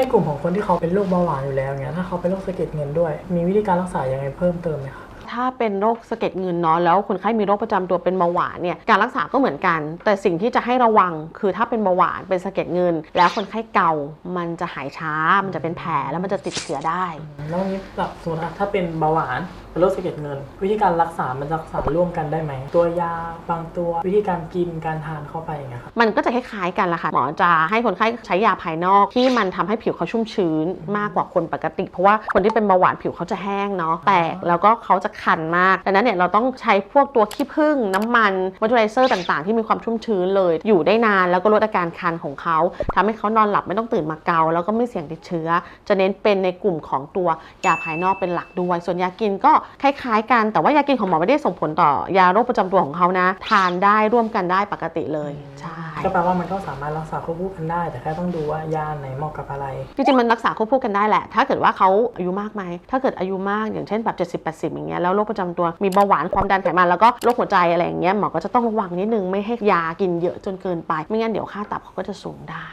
ในกลุ่มของคนที่เขาเป็นโรคเบาหวานอยู่แล้วเนี้ยถ้าเขาเป็นโรคสะเก็ดเงินด้วย มีวิธีการรักษายังไงเพิ่มเติมไหมคะ ถ้าเป็นโรคสะเก็ดเงินเนาะแล้วคนไข้มีโรคประจำตัวเป็นเบาหวานเนี่ยการรักษาก็เหมือนกัน แต่สิ่งที่จะให้ระวังคือถ้าเป็นเบาหวานเป็นสะเก็ดเงิน แล้วคนไข้เกามันจะหายช้า มันจะเป็นแผลแล้วมันจะติดเชื้อได้แล้วนี้แบบสมมติว่าถ้าเป็นเบาหวานเป็นโรคสะเก็ดเงิน วิธีการรักษา มันจะรักษาร่วมกันได้ไหม ตัวยาบางตัววิธีการกินการทานเข้าไปอย่างเงี้ยครับมันก็จะคล้ายๆกันละค่ะหมอจะให้คนไข้ใช้ยาภายนอกที่มันทำให้ผิวเขาชุ่มชื้นมากกว่าคนปกติ เพราะว่าคนที่เป็นเบาหวานผิวเขาจะแห้งเนาะแตกแล้วก็เขาจะคันมาก ดังนั้นเนี่ยเราต้องใช้พวกตัวขี้ผึ้งน้ำมันมอยเจอไรเซอร์ต่างๆ ที่มีความชุ่มชื้นเลย อยู่ได้นานแล้วก็ลดอาการคันของเขาทำให้เขานอนหลับไม่ต้องตื่นมาเกา แล้วก็ไม่เสี่ยงติดเชื้อ จะเน้นเป็นในกลุ่มของตัวยาภายนอกเป็นหลักด้วย ส่วนยากินก็คล้ายๆ กันแต่ว่ายากินของหมอไม่ได้ส่งผลต่อยาโรคประจำตัวของเขานะ ทานได้ร่วมกันได้ปกติเลยใช่ก็แปลว่ามันก็สามารถรักษาควบคู่กันได้ แต่แค่ต้องดูว่ายาไหนเหมาะกับอะไรจริงๆมันรักษาควบคู่กันได้แหละ ถ้าเกิดว่าเขาอายุมากไหมถ้าเกิดอายุมากอย่างเช่นแบบ70-80อย่างเงี้ยแล้วแล้วโรคประจำตัวมีเบาหวานความดันไขมันแล้วก็โรคหัวใจอะไรอย่างเงี้ยหมอก็จะต้องระวังนิดนึงไม่ให้ยากินเยอะจนเกินไป ไม่งั้นเดี๋ยวค่าตับเขาก็จะสูงได้